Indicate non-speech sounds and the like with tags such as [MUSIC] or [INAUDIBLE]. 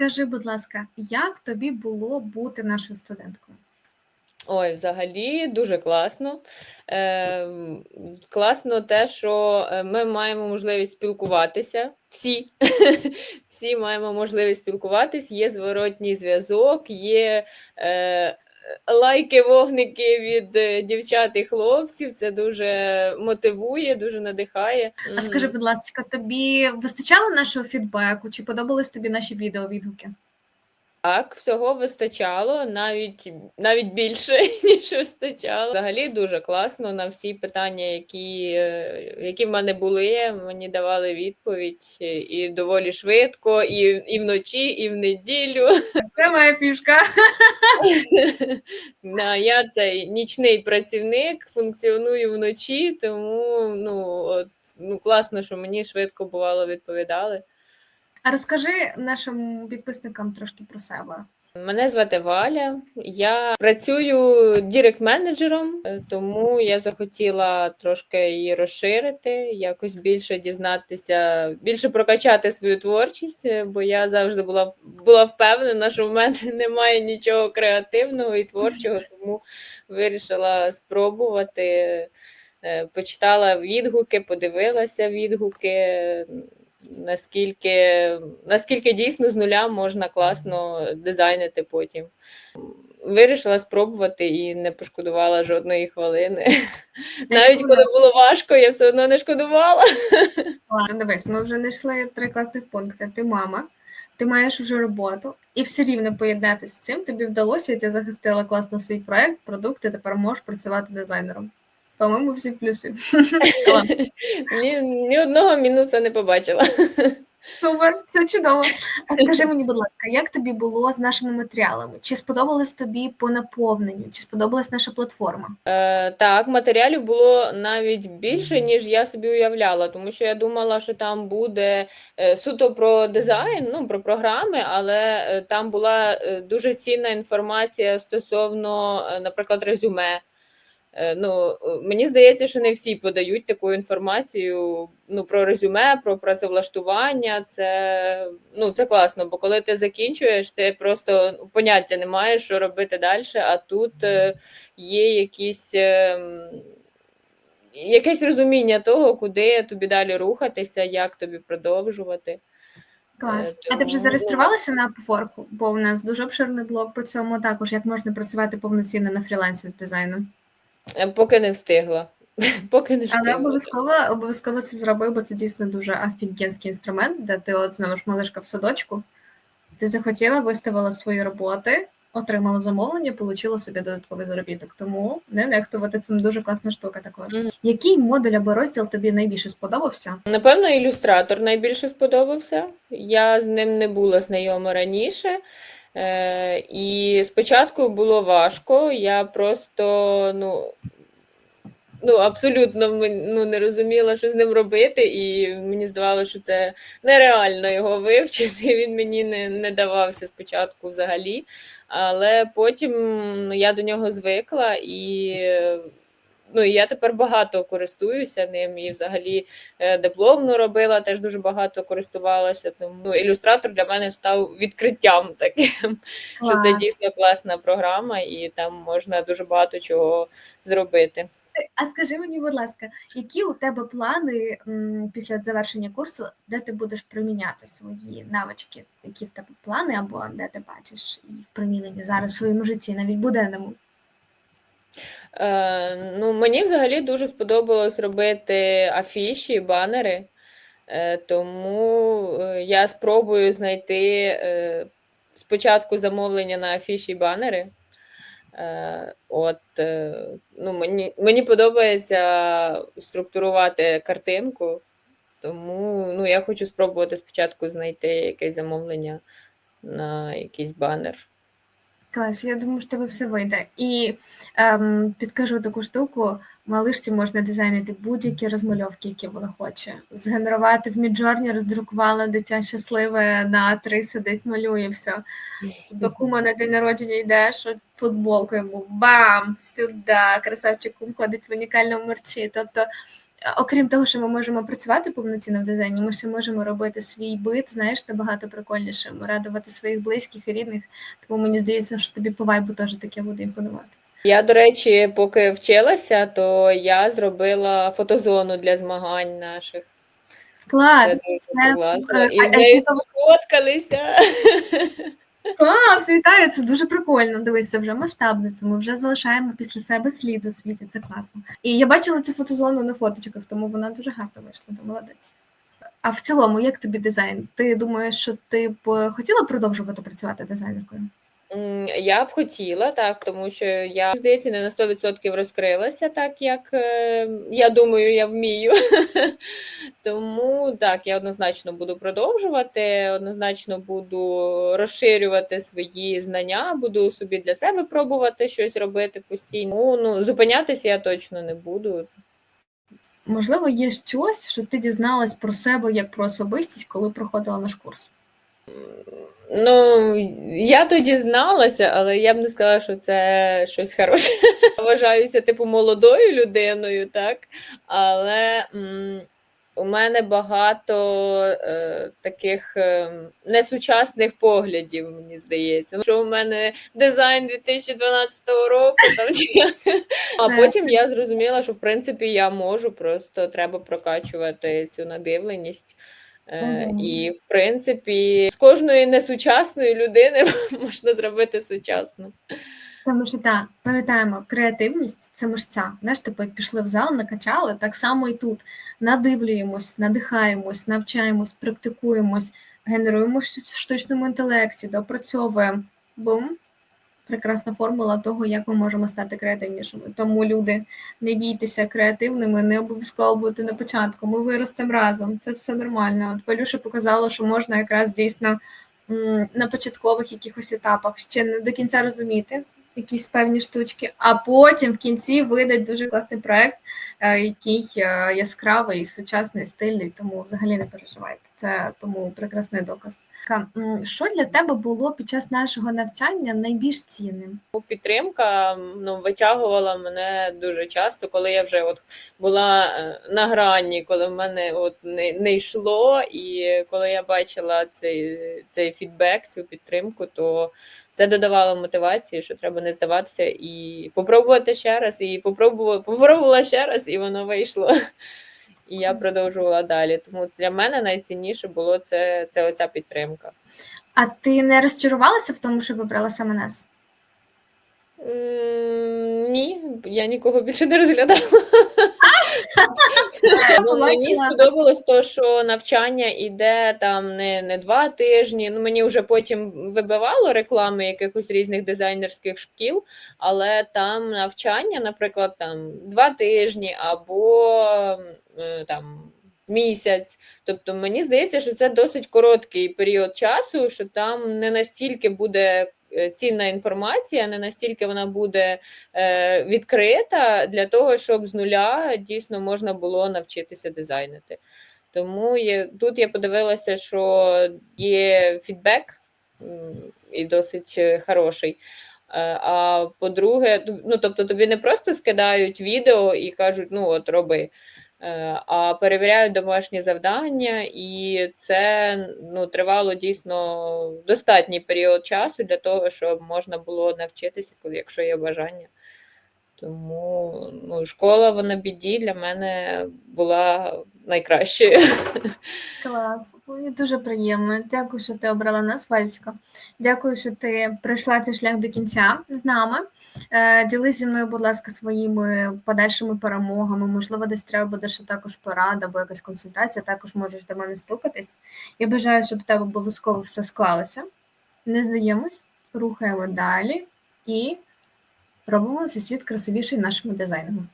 Скажи, будь ласка, як тобі було бути нашою студенткою? Ой, взагалі дуже класно. Е, класно те, що е, ми маємо можливість спілкуватися. Всі [LAUGHS] всі маємо можливість спілкуватись, є зворотній зв'язок, є е, лайки, вогники від е, дівчат і хлопців. Це дуже мотивує, дуже надихає. А скажи, будь ласка, тобі вистачало нашого фідбеку? Чи подобались тобі наші відеовідгуки? Так, всього вистачало, навіть навіть більше, [LAUGHS] ніж вистачало. Взагалі дуже класно на всі питання, які е, які в мене були, мені давали відповідь е, і доволі швидко, і і вночі, і в неділю. [LAUGHS] Це моя фішка. [LAUGHS] Я цей нічний працівник, функціоную вночі, тому ну, от, ну класно, що мені швидко бувало відповідали. А розкажи нашим підписникам трошки про себе. Мене звати Валя, я працюю дірект-менеджером, тому я захотіла трошки її розширити, якось більше дізнатися, більше прокачати свою творчість, бо я завжди була була впевнена, що в мене [LAUGHS] немає нічого креативного і творчого, [LAUGHS] тому вирішила спробувати. Е, почитала відгуки, подивилася відгуки наскільки наскільки дійсно з нуля можна класно дизайнити потім. Вирішила спробувати і не пошкодувала жодної хвилини. Навіть коли було важко, я все одно не шкодувала. Ладно, дивись, ми вже знайшли три класних пункти. Ти мама, ти маєш вже роботу, і все рівно поєднатися з цим тобі вдалося, і ти захистила класно свій проект, продукт, і тепер можеш працювати дизайнером. По-моєму, всі плюси. ні, ні одного мінуса не побачила. Супер, це чудово. А скажи мені, будь ласка, як тобі було з нашими матеріалами? Чи сподобалось тобі по наповненню? Чи сподобалась наша платформа? Е, Так, матеріалів було навіть більше, ніж я собі уявляла, тому що я думала, що там буде е, суто про дизайн, ну про програми, але е, там була е, дуже цінна інформація стосовно, наприклад, резюме. Е, ну, Мені здається, що не всі подають таку інформацію ну, про резюме, про працевлаштування. Це ну, це класно, бо коли ти закінчуєш, ти просто поняття не маєш, що робити далі, а тут е, є якісь. Ем, якесь розуміння того, куди тобі далі рухатися, як тобі продовжувати. Клас. Тому... А ти вже зареєструвалася на Upwork? Бо у нас дуже обширний блог по цьому також, як можна працювати повноцінно на фрілансі з дизайном. Е, поки не встигла. [LAUGHS] Поки не встигла. Але обов'язково обов'язково це зроби, бо це дійсно дуже офігенський інструмент, де ти от знову ж малишка в садочку. Ти захотіла, виставила свої роботи, отримала замовлення, отримала собі додатковий заробіток. Тому не нехтувати цим дуже класна штука. Також mm. який модуль або розділ тобі найбільше сподобався? Напевно, ілюстратор найбільше сподобався. Я з ним не була знайома раніше. Е, І спочатку було важко, я просто ну, ну, абсолютно ну, не розуміла, що з ним робити, і мені здавалося, що це нереально його вивчити. Він мені не, не давався спочатку взагалі. Але потім ну, я до нього звикла і ну і я тепер багато користуюся ним і взагалі е, дипломну робила, теж дуже багато користувалася. Тому ну, ілюстратор для мене став відкриттям таким, Клас. що це дійсно класна програма, і там можна дуже багато чого зробити. А скажи мені, будь ласка, які у тебе плани м, після завершення курсу, де ти будеш приміняти свої навички? Які в тебе плани, або де ти бачиш їх примінення зараз в своєму житті, навіть буденному? Е, ну, Мені взагалі дуже сподобалось робити афіші, банери, е, тому е, я спробую знайти е, спочатку замовлення на афіші і банери. Е, от, е, ну, Мені мені подобається структурувати картинку, тому ну, я хочу спробувати спочатку знайти якесь замовлення на якийсь банер. Клас, я думаю, що тебе все вийде. І ем, підкажу таку штуку: малишці можна дизайнити будь-які розмальовки, які вона хоче. Згенерувати в Міджорні, роздрукувала дитя щасливе на А3 сидить, малює все. До кума на день народження йдеш, футболку йому бам! Сюди! Красавчик кум ходить в унікальному мерчі. Тобто окрім того, що ми можемо працювати повноцінно в дизайні, ми ще можемо робити свій бит, знаєш, набагато прикольнішим, радувати своїх близьких і рідних. Тому мені здається, що тобі по вайбу теж таке буде імпонувати. Я, до речі, поки вчилася, то я зробила фотозону для змагань наших. Клас! Це дуже це, класно. е, І з нею сфоткалися. [LAUGHS] Клас, вітаю! Це дуже прикольно. Дивись, це вже масштабниця, ми вже залишаємо після себе слід у світі. Це класно. І я бачила цю фотозону на фоточках, тому вона дуже гарно вийшла. Ти молодець. А в цілому, як тобі дизайн? Ти думаєш, що ти б хотіла продовжувати працювати дизайнеркою? Я б хотіла, так, тому що я, здається, не на 100% розкрилася так, як е, я думаю, я вмію. [LAUGHS] Тому так, я однозначно буду продовжувати, однозначно буду розширювати свої знання, буду собі для себе пробувати щось робити постійно. Ну, зупинятися я точно не буду. Можливо, є щось, що ти дізналась про себе як про особистість, коли проходила наш курс. Ну, я тоді зналася, але я б не сказала, що це щось хороше. [LAUGHS] Вважаюся, типу, молодою людиною, так? Але м, у мене багато е, таких е, несучасних поглядів, мені здається. Що у мене дизайн 2012 року. Там, а потім я зрозуміла, що в принципі я можу, просто треба прокачувати цю надивленість. Мгм. І, в принципі, з кожної несучасної людини [LAUGHS] можна зробити сучасну. Тому що так, пам'ятаємо, креативність це мишця. Знаєш, типу, пішли в зал, накачали, так само і тут. Надивлюємось, надихаємось, навчаємось, практикуємось, генеруємо щось в штучному інтелекті, допрацьовуємо. Бум. Прекрасна формула того, як ми можемо стати креативнішими. Тому люди, не бійтеся креативними, не обов'язково бути на початку. Ми виростемо разом. Це все нормально. От Палюша показала, що можна якраз дійсно на початкових якихось етапах ще не до кінця розуміти якісь певні штучки, а потім в кінці видать дуже класний проект, е, який е, яскравий, сучасний, стильний, тому взагалі не переживайте. Це тому прекрасний доказ. Ка, м, Що для тебе було під час нашого навчання найбільш цінним? Підтримка ну, витягувала мене дуже часто, коли я вже от була е, на грані, коли в мене от не, не йшло, і коли я бачила цей, цей фідбек, цю підтримку, то це додавало мотивації, що треба не здаватися і попробувати ще раз, і попробувала, попробувала ще раз, і воно вийшло. І я продовжувала далі. Тому для мене найцінніше було це, це оця підтримка. А ти не розчарувалася в тому, що вибрала саме нас? М, Ні, я нікого більше не розглядала. Ну, мені сподобалось то, що навчання іде там не, не два тижні. Ну мені вже потім вибивало реклами якихось різних дизайнерських шкіл, але там навчання, наприклад, там два тижні або е, там місяць. Тобто мені здається, що це досить короткий період часу, що там не настільки буде. Е, Цінна інформація, не настільки вона буде е, відкрита для того, щоб з нуля дійсно можна було навчитися дизайнити. Тому є, тут я подивилася, що є фідбек і досить хороший. Е, А по-друге, ну тобто тобі не просто скидають відео і кажуть, ну от роби. Е, А перевіряють домашні завдання, і це ну, тривало дійсно достатній період часу для того, щоб можна було навчитися, якщо є бажання. Тому ну, школа вона біді для мене була найкращою. Клас, мені дуже приємно. Дякую, що ти обрала нас, Вальчика. Дякую, що ти пройшла цей шлях до кінця з нами. Е, Ділись зі мною, будь ласка, своїми подальшими перемогами. Можливо, десь треба буде ще також порада або якась консультація. Також можеш до мене стукатись. Я бажаю, щоб в тебе обов'язково все склалося. Не здаємось, рухаємо далі і робимо цей світ красивіший нашими дизайнами.